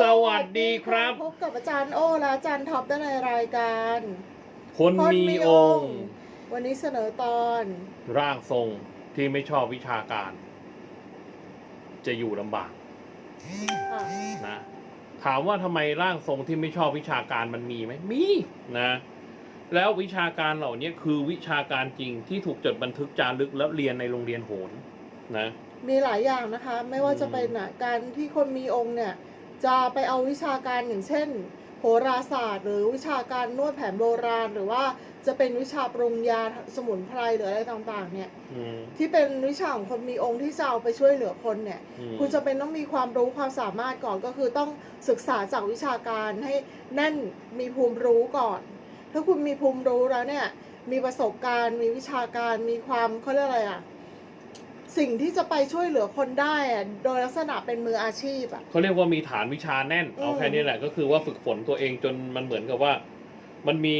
สวัสดีครับ พบกับอาจารย์โอและอาจารย์ท็อปได้ในรายการ คนมีองค์ วันนี้เสนอตอน ร่างทรงที่ไม่ชอบวิชาการ จะอยู่ลำบากค่ะนะถามว่าทำไมร่างทรงที่ไม่ชอบวิชาการมันมีไหมมีนะแล้ววิชาการเหล่านี้คือวิชาการจริงที่ถูกจดบันทึกจารึกแล้วเรียนในโรงเรียนโหรนะมีหลายอย่างนะคะ ไม่ว่าจะเป็นอะการที่คนมีองค์เนี่ย จะไปเอาวิชาการอย่างเช่น โหราศาสตร์ หรือวิชาการนวดแผนโบราณ หรือว่าจะเป็นวิชาปรุงยาสมุนไพรหรืออะไรต่างๆ เนี่ยอืมที่เป็นวิชาของคนมีองค์ที่จะเอาไปช่วยเหลือคนเนี่ยอืมคุณจะเป็นต้องมีความรู้ความสามารถก่อนก็คือต้องศึกษาจากวิชาการให้แน่นมีภูมิรู้ก่อน ถ้าคุณมีภูมิรู้แล้วเนี่ยมีประสบการณ์ มีวิชาการมีความเขาเรียกอะไรอะ สิ่งที่จะไปช่วยเหลือคนได้อะโดยลักษณะเป็นมืออาชีพอะ เขาเรียกว่ามีฐานวิชาแน่น เอาอืม แค่นี้แหละก็คือว่าฝึกฝนตัวเองจนมันเหมือนกับว่า มันมี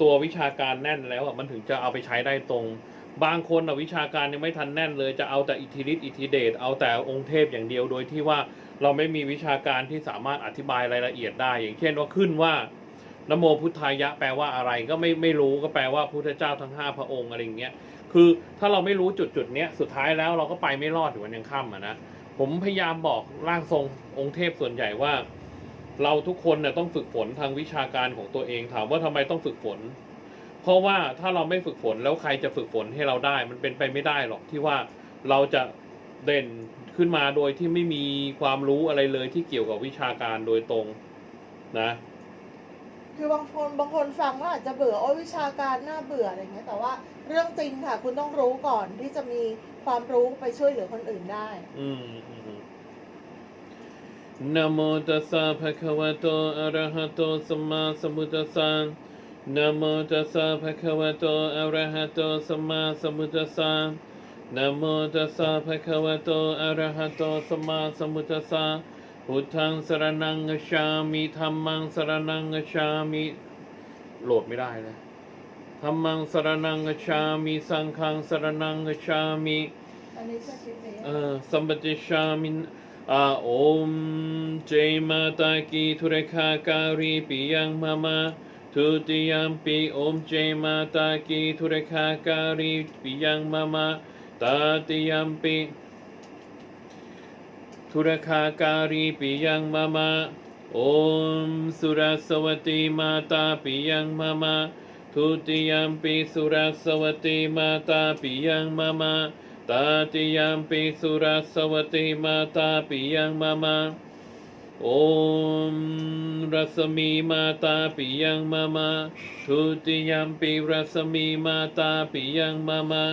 ตัววิชาการแน่นแล้วอะมันถึงจะเอาไปใช้ได้ตรง บางคนอะวิชาการยังไม่ทันแน่นเลยจะเอาแต่อิทธิฤทธิ์อิทธิเดชเอาแต่องค์เทพอย่างเดียวโดยที่ว่าเราไม่มีวิชาการที่สามารถอธิบายรายละเอียดได้ อย่างเช่นว่าขึ้นว่านะโมพุทธายะแปลว่าอะไรก็ไม่ไม่รู้ก็แปลว่าพุทธเจ้าทั้งห้าพระองค์อะไรอย่างเงี้ย คือถ้าเราไม่รู้จุดจุดๆเนี้ยสุดท้ายแล้วเราก็ไปไม่รอดถึงวันยังค่ำอะนะผมพยายามบอกร่างทรงองค์เทพส่วนใหญ่ว่า เราทุกคนเนี่ยต้องฝึกฝนทางวิชาการของตัวเองถามว่าทำไมต้องฝึกฝน เพราะว่าถ้าเราไม่ฝึกฝนแล้วใครจะฝึกฝนให้เราได้ มันเป็นไปไม่ได้หรอกที่ว่าเราจะเด่นขึ้นมาโดยที่ไม่มีความรู้อะไรเลยที่เกี่ยวกับวิชาการโดยตรงนะ คือบางคนบางคนฟังแล้วอาจจะเบื่อโอ้วิชาการน่าเบื่ออะไรเงี้ยแต่ว่า เรื่องจริงค่ะ คุณต้องรู้ก่อนที่จะมีความรู้ไปช่วยเหลือคนอื่นได้ อืมอืมนะโมตัสสะภะคะวะโตอะระหะโตสัมมาสัมพุทธัสสะนะโมตัสสะภะคะวะโตอะระหะโตสัมมาสัมพุทธัสสะนะโมตัสสะภะคะวะโตอะระหะโตสัมมาสัมพุทธัสสะพุทธังสรณังกัจฉามิธัมมังสรณังกัจฉามิโหลดไม่ได้เล ยธัมมังสรณังกัจฉามิสังฆังสรณังกัจฉามิอันนี้ใช่คลิปนี้เอ่อสัมปติชามินอาโอมเจมาตากีทุเรคาการีปิยังมามาทุติยมปีโอมเจมาตากีทุเรคาการีปิยังมามาตาติยมปีทุเรคาการีปิยังมามาโอมสุรสวัติมาตาปิยังมามา ทุติยมปีสุรสวัติมาตาปิยังมามาตาติยมปิสุรสวติมาตาปิยังมามาโอมรัสมีมาตาปิยังมามาทุติยมปิรัสมีมาตาปิยังมามา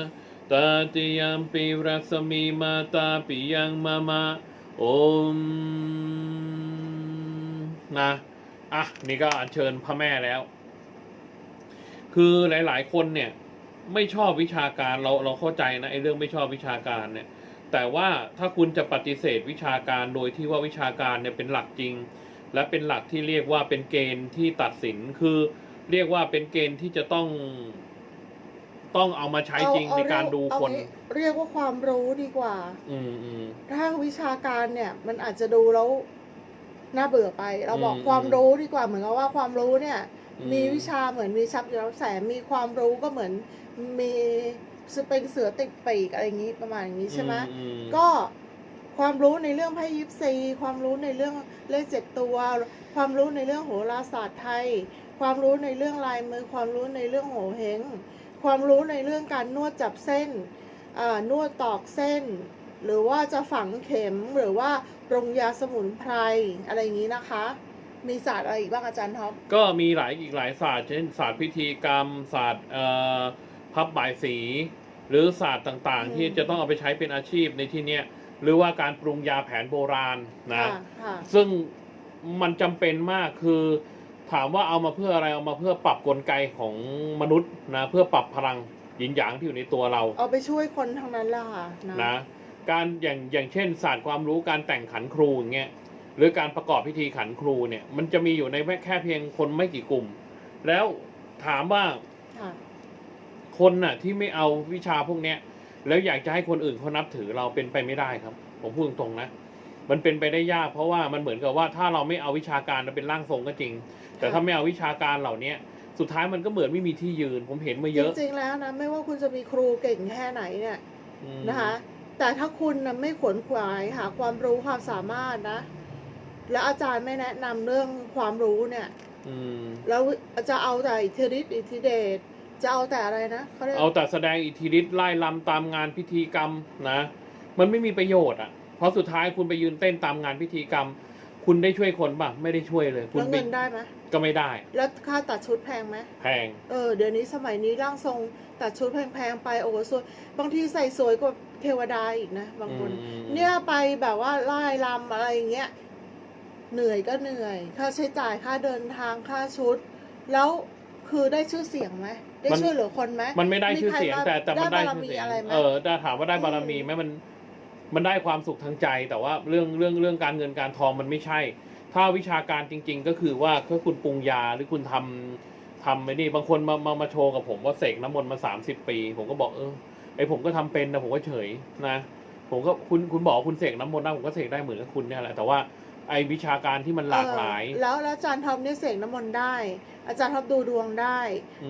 ตาติยมปิรัสมีมาตาปิยังมามาโอมนะอะนี่ก็อัญเชิญพระแม่แล้ว คือหลาย ๆ คนเนี่ยไม่ชอบวิชาการเราเราเข้าใจนะไอ้เรื่องไม่ชอบวิชาการเนี่ย แต่ว่าถ้าคุณจะปฏิเสธวิชาการโดยที่ว่าวิชาการเนี่ยเป็นหลักจริง และเป็นหลักที่เรียกว่าเป็นเกณฑ์ที่ตัดสินคือเรียกว่าเป็นเกณฑ์ที่จะต้อง ต้องเอามาใช้จริงเอในการเอดูเอคนงี้เรียกว่าความรู้ดีกว่า อืมอืมถ้าวิชาการเนี่ย มันอาจจะดูแล้วน่าเบื่อไป เราบอกอืมความรู้ดีกว่าเหมือนกับว่าความรู้เนี่ยอื มมีวิชาเหมือนมีชักอยู่แล้วแสงมีความรู้ก็เหมือนมีเป็นเสือติดปีกอะไรอย่างนี้ประมาณอย่างนี้ใช่ไหมอือืก็ความรู้ในเรื่องไพ่ยิปซี ความรู้ในเรื่องเลขเจ็ดตัว ความรู้ในเรื่องโหราศาสตร์ไทย ความรู้ในเรื่องลายมือ ความรู้ในเรื่องโหเฮงความรู้ในเรื่องการนวดจับเส้นอ่านวดตอกเส้น หรือว่าจะฝังเข็มหรือว่าปรุงยาสมุนไพรอะไรอย่างนี้นะคะ มีศาสตร์อะไรอีกบ้างอาจารย์ท็อป ก็มีหลายอีกหลายศาสตร์เช่นศาสตร์พิธีกรรมศาสตร์เอ่อพับบ่ายสี หรือศาสตร์ต่างอืมๆที่จะต้องเอาไปใช้เป็นอาชีพในที่เนี้ยหรือว่าการปรุงยาแผนโบราณนะค่ะค่ะซึ่งมันจำเป็นมากคือถามว่าเอามาเพื่ออะไรเอามาเพื่อปรับกลไกของมนุษย์นะเพื่อปรับพลังหยินหยางที่อยู่ในตัวเรา เอาไปช่วยคนทั้งนั้นแหละค่ะนะนะการอย่างอย่างเช่นศาสตร์ความรู้การแต่งขันครูอย่างเงี้ย หรือการประกอบพิธีขันครูเนี่ย มันจะมีอยู่ในแค่เพียงคนไม่กี่กลุ่ม แล้วถามว่าค่ะคนน่ะ ที่ไม่เอาวิชาพวกเนี้ย แล้วอยากจะให้คนอื่นเขานับถือเราเป็นไปไม่ได้ครับ ผมพูดตรงๆนะมันเป็นไปได้ยาก เพราะว่ามันเหมือนกับว่าถ้าเราไม่เอาวิชาการมาเป็นร่างทรงก็จริง แต่ถ้าไม่เอาวิชาการเหล่าเนี้ยสุดท้ายมันก็เหมือนไม่มีที่ยืน ผมเห็นมาเยอะ จริงๆแล้วนะไม่ว่าคุณจะมีครูเก่งแค่ไหนเนี่ยอืมนะคะ แต่ถ้าคุณนะไม่ขวนขวายหาความรู้ความสามารถนะ แล้วอาจารย์ไม่แนะนำเรื่องความรู้เนี่ย อืม แล้วจะเอาแต่อิทธิฤทธิ์อิทธิเดชจะเอาแต่อะไรนะเขาเรียกเอาแต่แสดงอิทธิฤทธิ์ไล่ลำตามงานพิธีกรรมนะ มันไม่มีประโยชน์อะ เพราะสุดท้ายคุณไปยืนเต้นตามงานพิธีกรรม คุณได้ช่วยคนป่ะ ไม่ได้ช่วยเลย คุณแล้วไปเงินได้ไหมก็ไม่ได้ แล้วค่าตัดชุดแพงไหมแพง เออเดี๋ยวนี้สมัยนี้ร่างทรงตัดชุดแพงๆไปโอ้โหสวยบางทีใส่สวยกว่าเทวดาอีกนะบางคน อืม เนี่ยไปแบบว่าไล่ลำอะไรอย่างเงี้ย เหนื่อยก็เหนื่อย ค่าใช้จ่ายค่าเดินทางค่าชุด แล้วคือได้ชื่อเสียงไหมได้ช่วยเหลือคนไหมมันไม่ได้ชื่อเสียงมีใครแต่แต่มันได้ได้บารชื่อมีเสียงอะไรไหมเออถ้าถามว่าได้บารมีไหมมัน มันได้ความสุขทางใจ แต่ว่าเรื่องเรื่องเรื่องการเงินการทองมันไม่ใช่ ถ้าวิชาการจริง ๆ ก็คือว่าถ้าคุณปรุงยาหรือคุณทำทำไอ้นี่บางคนมามามาโชว์กับผมว่าเสกน้ำมนต์มาสามสิบปี ผมก็บอกเออไอผมก็ทำเป็นนะผมก็เฉยนะ ผมก็คุณคุณบอกว่าคุณเสกน้ำมนต์ได้ผมก็เสกได้เหมือนกับคุณเนี่ยแหละแต่ว่า ไอวิชาการที่มันหลากหลาย เออแล้วแล้วอาจารย์ท็อปเนี่ยเสกน้ำมนต์ได้ อาจารย์ท็อปดูดวงได้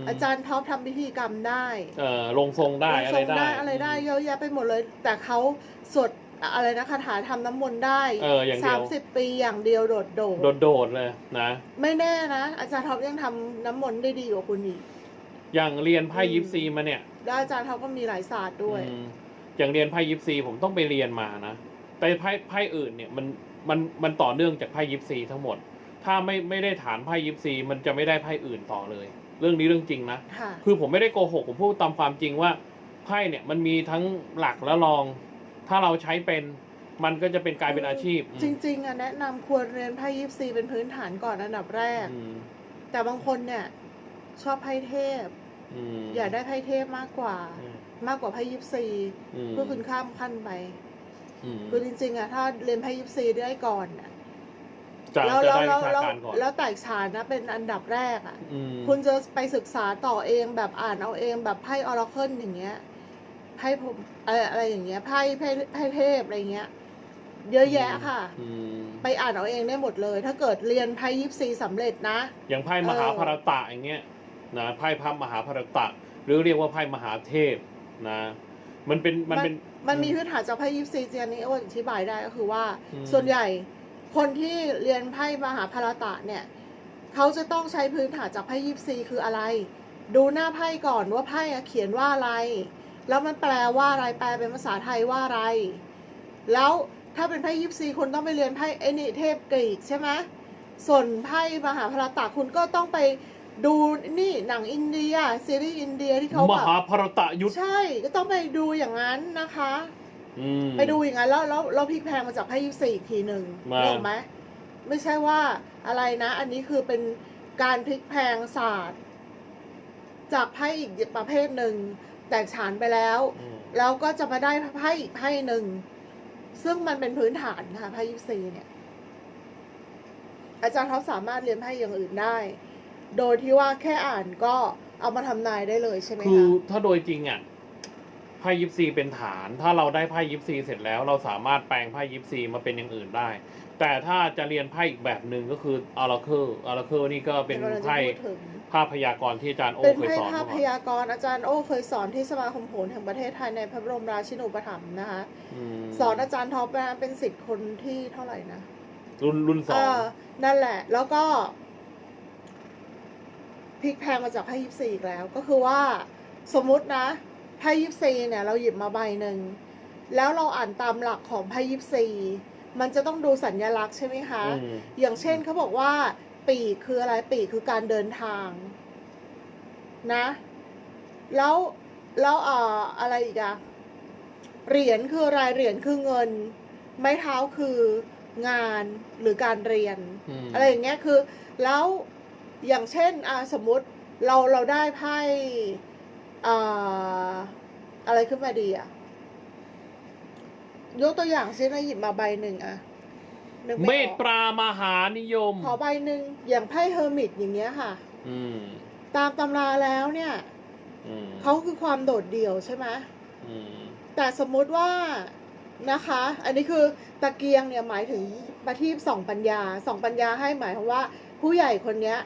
มอาจารย์ท็อปทำพิธีกรรมได้เอ่อลงทรงได้ลงอะทไรรงได้ อะไรได้เยอะแยะไปหมดเลย แต่เขาสวดอะไรนะคาถาทำน้ำมนต์ได้เอออย่างเดีสามยวสิบปีอย่างเดียวโดดโดดโดดโดดๆเลยนะ ไม่แน่นะ อาจารย์ท็อปยังทำน้ำมนต์ได้ดีกว่าคุณอีก อย่างเรียนไพ่อืม ยิปซีมาเนี่ยแล้วอาจารย์ท็อปก็มีหลายศาสตร์ด้วย อืมอย่างเรียนไพ่ยิปซีผมต้องไปเรียนมานะแต่ไพ่ไพ่อื่นเนี่ยมันมันมันต่อเนื่องจากไพ่ยิปซีทั้งหมด ถ้าไม่ไม่ได้ฐานไพ่ยิปซีมันจะไม่ได้ไพ่อื่นต่อเลย เรื่องนี้เรื่องจริงนะ ค่ะคือผมไม่ได้โกหกผมพูดตามความจริงว่าไพ่เนี่ยมันมีทั้งหลักและรอง ถ้าเราใช้เป็นมันก็จะเป็นกลายเป็นอาชีพจริง ๆอะแนะนำควรเรียนไพ่ยิปซีเป็นพื้นฐานก่อนอันดับแรก อืมแต่บางคนเนี่ย ชอบไพ่เทพอืมอยากได้ไพ่เทพมากกว่าอืมมากกว่าไพ่ยิปซี อืมเพื่อคุณข้ามขั้นไปอืม คือจริงๆอะถ้าเรียนไพ่ยิปซีได้ก่อนอะจะแล้วจะแล้วได้แล้ววิชาแล้วการก่อน แล้วแตกฉานนะเป็นอันดับแรกอะอืมคุณจะไปศึกษาต่อเองแบบอ่านเอาเองแบบไพ่ออราเคิลอย่างเงี้ยไพ่ผมอะไรอะไรอย่างเงี้ยไพ่ไพ่ไพ่เทพอะไรเงี้ย เยอะแยะค่ะ อืมไปอ่านเอาเองได้หมดเลย ถ้าเกิดเรียนไพ่ยิปซีสำเร็จนะ อย่างไพ่มหาภารตะอย่างเงี้ยนะไพ่พระมหาภารตะ หรือเรียกว่าไพ่มหาเทพนะ มันเป็นมันเป็น มันมีพื้นฐานจากไพ่ยิปซีจริงอันนี้อ้วนอธิบายได้ก็คือว่า อืม ส่วนใหญ่คนที่เรียนไพ่มหาภารตะเนี่ยเขาจะต้องใช้พื้นฐานจากไพ่ยิปซีคืออะไร ดูหน้าไพ่ก่อนว่าไพ่อะเขียนว่าอะไร แล้วมันแปลว่าอะไรแปลเป็นภาษาไทยว่าอะไร แล้วถ้าเป็นไพ่ยิปซีคุณต้องไปเรียนไพ่ไอ้นี่เทพกรีกใช่ไหมส่วนไพ่มหาภารตะคุณก็ต้องไป ดูนี่หนังอินเดียซีรีส์อินเดียที่เขามแบบหาภารตะยุทธใช่ก็ต้องไปดูอย่างนั้นนะคะ อืม ไปดูอย่างนั้นแล้วแล้วแล้วพลิกแพลงมาจากไพ่ยิปซีอีกทีหนึ่งมา เห็นไหมไม่ใช่ว่าอะไรนะ อันนี้คือเป็นการพลิกแพลงศาสตร์ จากไพ่อีกประเภทหนึ่งแตกฉานไปแล้ว อืมแล้วก็จะมาได้ไพ่อีกไพ่หนึ่ง ซึ่งมันเป็นพื้นฐานค่ะไพ่ยิปซีเนี่ย อาจารย์เขาสามารถเรียนไพ่อย่างอื่นได้ โดยที่ว่าแค่อ่านก็เอามาทำนายได้เลยใช่ไหมคือคะ ถ้าโดยจริงอะไพ่ยิปซีเป็นฐาน ถ้าเราได้ไพ่ยิปซีเสร็จแล้ว เราสามารถแปลงไพ่ยิปซีมาเป็นอย่างอื่นได้ แต่ถ้าจะเรียนไพ่อีกแบบหนึ่งก็คืออาราเคิลอาราเคิลนี่ก็เป็นดี๋ยวราจะไพ่พูดถึงภาพพยากรณ์ที่อาจารย์โอเป็นเคยไพ่สอนภาพมาพยากรณ์อาจารย์โอ้เคยสอนที่สมาคมโหรแห่งประเทศไทยในพระบรมราชินูปถัมภ์นะคะ มสอนอาจารย์ท็อปนะเป็นสิทธิ์คนที่เท่าไหร่นะรุ่นรุ่นสองเออนั่นแหละ แล้วก็ พลิกแพลงมาจากไพ่ยิปซีอีกแล้ว ก็คือว่าสมมุตินะไพ่ยิปซีเนี่ยเราหยิบมาใบหนึ่งแล้วเราอ่านตามหลักของไพ่ยิปซีมันจะต้องดูสัญญลักษณ์ใช่ไหมคะอืมอย่างเช่นเขาบอกว่า ปีกคืออะไรปีกคือการเดินทาง นะ แล้วแล้วเอ่ออะไรอีกอะเหรียญคืออะไรเหรียญคือเงิน ไม้เท้าคืองานหรือการเรียนมอะไรอย่างเงี้ยคือ แล้ว อย่างเช่นอะสมมติเราเราได้ไพ่อ่าอะไรขึ้นมาดีอะยกตัวอย่างซินะหยิบมาใบหนึ่งอะนึกเมไม่อตอกปรามหานิยม ขอใบหนึ่งอย่างไพ่เฮอร์มิตอย่างเงี้ยค่ะอืมตามตำราแล้วเนี่ยอืมเขาคือความโดดเดี่ยวใช่ไหมอืมแต่สมมุติว่านะคะ อันนี้คือตะเกียงเนี่ยหมายถึงประทีปสองปัญญาสองปัญญาให้หมายความว่า ผู้ใหญ่คนเนี้ย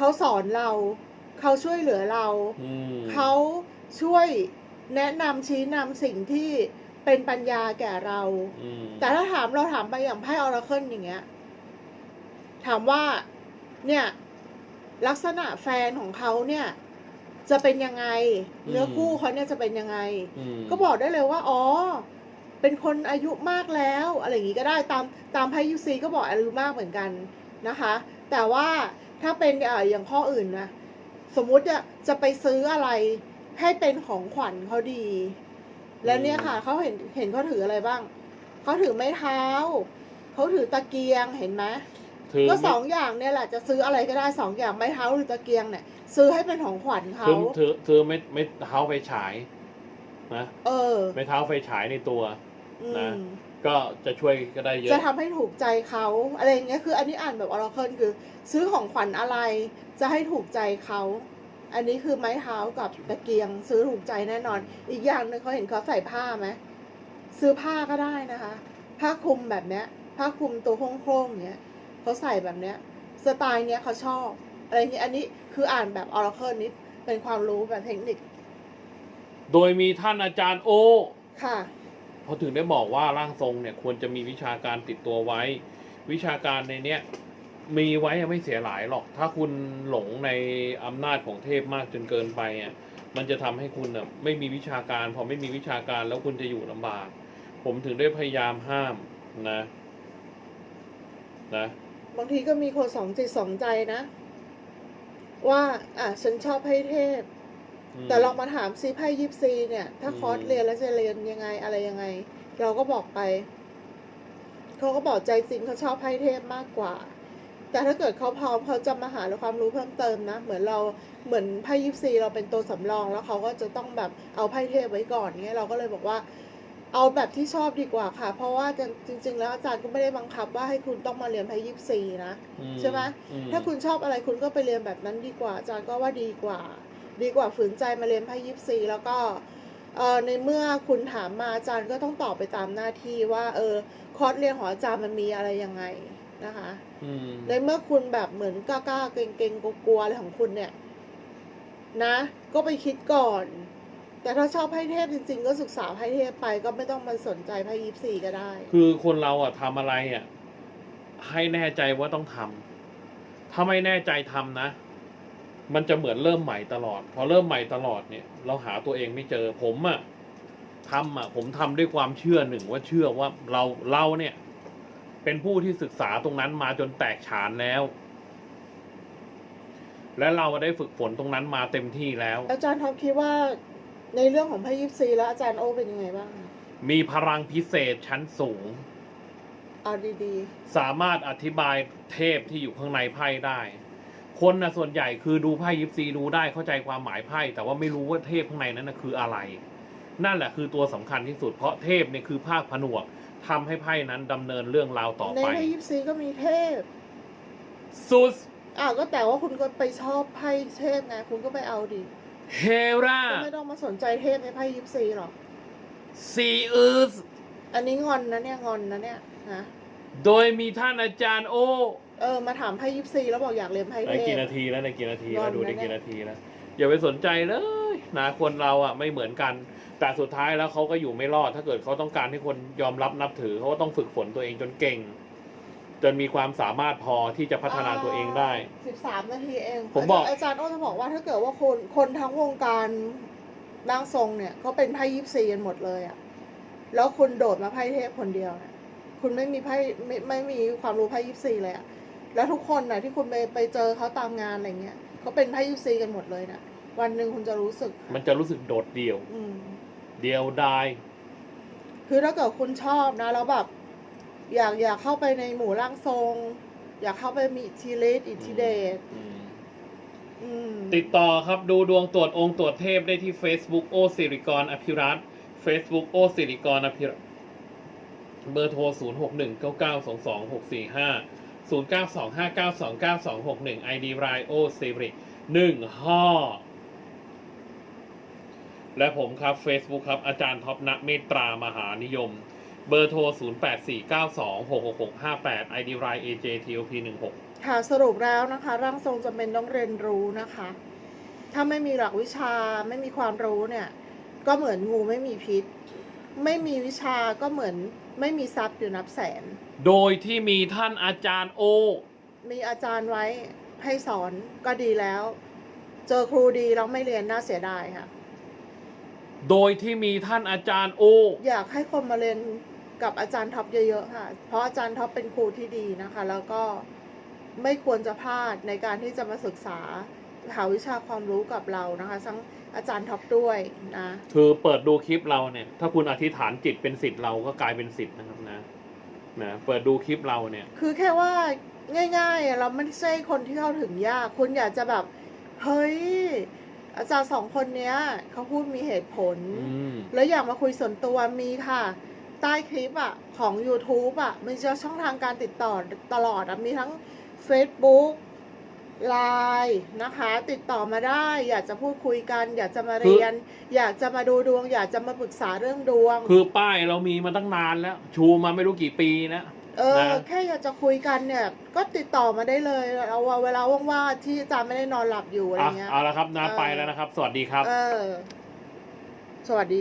เขาสอนเรา เขาช่วยเหลือเราอืมเขาช่วยแนะนำชี้นำสิ่งที่เป็นปัญญาแก่เราอืมแต่ถ้าถามเราถามไปอย่างไพ่ออราเคิลอย่างเงี้ย ถามว่า เนี่ย ลักษณะแฟนของเขาเนี่ย จะเป็นยังไง เนื้อคู่เขาเนี่ยจะเป็นยังไงอืมก็บอกได้เลยว่า อ๋อ เป็นคนอายุมากแล้ว อะไรอย่างงี้ก็ได้ตามตามไพ่ยูซีก็บอกอายุมากเหมือนกันนะคะ แต่ว่าถ้าเป็นเอ่ออย่างข้ออื่นนะสมมุติจะจะไปซื้ออะไรให้เป็นของขวัญเขาดี แล้วเนี่ยค่ะเขาเห็นเห็นเขาถืออะไรบ้างเขาถือไม้เท้าเขาถือตะเกียงเห็นไหมถือก็ไม่สองอย่างเนี่ยแหละจะซื้ออะไรก็ได้สองอย่างไม้เท้าหรือตะเกียงเนี่ย ซื้อให้เป็นของขวัญเขาถือถือถือไม่ไม่เท้าไฟฉายนะเออ ไม่เท้าไฟฉายในตัวอืนะม ก็จะช่วยก็ได้เยอะจะทำให้ถูกใจเขาอะไรอย่างเงี้ยคือ อันนี้อ่านแบบออร์เคิลคือ ซื้อของขวัญอะไร จะให้ถูกใจเขาอันนี้คือไม้เท้ากับตะเกียง ซื้อถูกใจแน่นอน อีกอย่างหนึ่งเขาเห็นเขาใส่ผ้าไหมซื้อผ้าก็ได้นะคะ ผ้าคลุมแบบเนี้ย ผ้าคลุมตัวโค้งๆอย่างเงี้ยเขาใส่แบบเนี้ย สไตล์เนี้ยเขาชอบ อะไรอย่างเงี้ยอันนี้คืออ่านแบบออร์เคิลนิดเป็นความรู้แบบเทคนิค โดยมีท่านอาจารย์โอค่ะ เขาถึงได้บอกว่าร่างทรงเนี่ยควรจะมีวิชาการติดตัวไว้ วิชาการในเนี้ยมีไว้ไม่เสียหลายหรอก ถ้าคุณหลงในอำนาจของเทพมากจนเกินไปอะมันจะทำให้คุณอะไม่มีวิชาการ พอไม่มีวิชาการแล้วคุณจะอยู่ลำบาก ผมถึงได้พยายามห้ามนะ นะ บางทีก็มีคนสองจิตสองใจนะ ว่า อะฉันชอบให้เทพ แต่ลองมาถามซีไพ่ยิปซีเนี่ย ถ้าอืมคอร์สเรียนแล้วจะเรียนยังไงอะไรยังไง เราก็บอกไป เขาก็บอกใจจริงเขาชอบไพ่เทพมากกว่า แต่ถ้าเกิดเขาพร้อมเขาจะมาหาความรู้เพิ่มเติมนะ เหมือนเราเหมือนไพ่ยิปซีเราเป็นตัวสำรองแล้วเขาก็จะต้องแบบเอาไพ่เทพไว้ก่อนเงี้ยเราก็เลยบอกว่าเอาแบบที่ชอบดีกว่าค่ะ เพราะว่าจริง ๆ แล้วอาจารย์ก็ไม่ได้บังคับว่าให้คุณต้องมาเรียนไพ่ยิปซีนะอืใช่ไหมอืถ้าคุณชอบอะไรคุณก็ไปเรียนแบบนั้นดีกว่า อาจารย์ก็ว่าดีกว่า ดีกว่าฝืนใจมาเรียนไพ่ยิปซีแล้วก็เอ่อในเมื่อคุณถามมาอาจารย์ก็ต้องตอบไปตามหน้าที่ว่า เออ คอร์สเรียนของอาจารย์มันมีอะไรยังไงนะคะอืมในเมื่อคุณแบบเหมือนกล้าๆเกรงๆกลัวๆอะไรของคุณเนี่ย นะ ก็ไปคิดก่อน แต่ถ้าชอบไพ่เทพจริง ๆ ก็ศึกษาไพ่เทพไปก็ไม่ต้องมาสนใจไพ่ยิปซีก็ได้ คือคนเราอะทำอะไรอะให้แน่ใจว่าต้องทำถ้าไม่แน่ใจทำนะ มันจะเหมือนเริ่มใหม่ตลอด พอเริ่มใหม่ตลอดเนี่ย เราหาตัวเองไม่เจอผมอะทำอะผมทำด้วยความเชื่อหนึ่งว่าเชื่อว่าเราเราเนี่ย เป็นผู้ที่ศึกษาตรงนั้นมาจนแตกฉานแล้ว และเราได้ฝึกฝนตรงนั้นมาเต็มที่แล้ว อาจารย์ท็อปคิดว่าในเรื่องของไพ่ยิปซีแล้วอาจารย์โอเป็นยังไงบ้าง มีพลังพิเศษชั้นสูงเอาดีสามารถอธิบายเทพที่อยู่ข้างในไพ่ได้ คนนะส่วนใหญ่คือดูไพ่ยิปซีดูได้เข้าใจความหมายไพ่แต่ว่าไม่รู้ว่าเทพข้างในนั้นนะคืออะไร นั่นแหละคือตัวสำคัญที่สุดเพราะเทพเนี่ยคือภาคผนวกทำให้ไพ่นั้นดำเนินเรื่องราวต่อๆในไปไพ่ยิปซีก็มีเทพซุสอ้าวก็แต่ว่าคุณก็ไปชอบไพ่เทพไงคุณก็ไปเอาดิเฮราก็ไม่ต้องมาสนใจเทพในไพ่ยิปซีหรอกซีอุสอันนี้งอนนะเนี่ยงอนนะเนี่ยนะโดยมีท่านอาจารย์โอ เออมาถามไพ่ยิปซีแล้วบอกอยากเรียนไพ่ในเทกี่พ นาทีแล้วในกี่นาทีงแล้อวนดูในนะเนี่ยกี่นาทีแล้วอย่าไปสนใจเลยนะคนเราอะไม่เหมือนกัน แต่สุดท้ายแล้วเขาก็อยู่ไม่รอด ถ้าเกิดเขาต้องการให้คนยอมรับนับถือเขาก็ต้องฝึกฝนตัวเองจนเก่ง จนมีความสามารถพอที่จะพัฒนาตัวเองได้ สิบสามนาทีเองผมบอกอาจารย์โอ้จะบอกว่าถ้าเกิดว่าคนคนทั้งวงการร่างทรงเนี่ยเขาเป็นไพ่ยิปซีกันหมดเลยอะแล้วคุณโดดมาไพ่เทพคนเดียวเนี่ยคุณไม่มีไพ่ไม่ไม่มีความรู้ไพ่ยิปซีเลยอะ แล้วทุกคนน่ะที่คุณไปไปเจอเขาตามงานอะไรเงี้ยเขาเป็นไพ่ยิปซีกันหมดเลยนะวันหนึ่งคุณจะรู้สึก มันจะรู้สึกโดดเดี่ยว อืม เดียวดาย คือถ้าเกิดคุณชอบนะ แล้วแบบ อยากอยากเข้าไปในหมู่ร่างทรง อยากเข้าไปมีอิทธิฤทธิ์อิทธิเดชอืมอืมติดต่อครับดูดวงตรวจองค์ตรวจเทพได้ที่ Facebook โอสิริกรอภิรัตน์ Facebook โอสิริกรอภิรัตน์เบอร์โทร 0 6 1 9 9 2 2 6 4 5 0 9 2 5 9 2 9 2 6 1 ID r i o สิริ1ห้อและผมครับ Facebook ครับ อาจารย์ท็อปณเมตตามหานิยม เบอร์โทร 0 8 4 9 2 6 6 6 5 8 ID Line AJTOP 1 6ค่ะสรุปแล้วนะคะ ร่างทรงจำเป็นต้องเรียนรู้นะคะ ถ้าไม่มีหลักวิชาไม่มีความรู้เนี่ย ก็เหมือนงูไม่มีพิษ ไม่มีวิชาก็เหมือน ไม่มีทรัพย์อยู่นับแสน โดยที่มีท่านอาจารย์โอ มีอาจารย์ไว้ให้สอนก็ดีแล้ว เจอครูดีแล้วไม่เรียนน่าเสียดายค่ะ โดยที่มีท่านอาจารย์โอ อยากให้คนมาเรียนกับอาจารย์ท็อปเยอะๆค่ะ เพราะอาจารย์ท็อปเป็นครูที่ดีนะคะ แล้วก็ไม่ควรจะพลาดในการที่จะมาศึกษาหาวิชาความรู้กับเรานะคะทั้ง อาจารย์ท็อปด้วยนะคือเปิดดูคลิปเราเนี่ย ถ้าคุณอธิษฐานจิตเป็นสิทธิ์เราก็กลายเป็นสิทธิ์นะครับนะนะเปิดดูคลิปเราเนี่ย คือแค่ว่าง่ายๆอะเราไม่ใช่คนที่เข้าถึงยาก คุณอยากจะแบบ เฮ้ย อาจารย์สองคนเนี้ยเขาพูดมีเหตุผลอืมแล้วอยากมาคุยส่วนตัวมีค่ะ ใต้คลิปอะ ของ YouTube อะ มันจะช่องทางการติดต่อตลอดอะ มีทั้ง Facebook Line นะคะ ติดต่อมาได้ อยากจะพูดคุยกัน อยากจะมาเรียน อยากจะมาดูดวง อยากจะมาปรึกษาเรื่องดวง คือป้ายเรามีมาตั้งนานแล้ว ชูมาไม่รู้กี่ปีแล้วเออนะแค่อยากจะคุยกันเนี่ย ก็ติดต่อมาได้เลยเอาเวลาว่างๆที่อาจารย์ไม่ได้นอนหลับอยู่อะไรอะเงี้ยเอาละครับนะเออไปแล้วนะครับ สวัสดีครับ เออ สวัสดี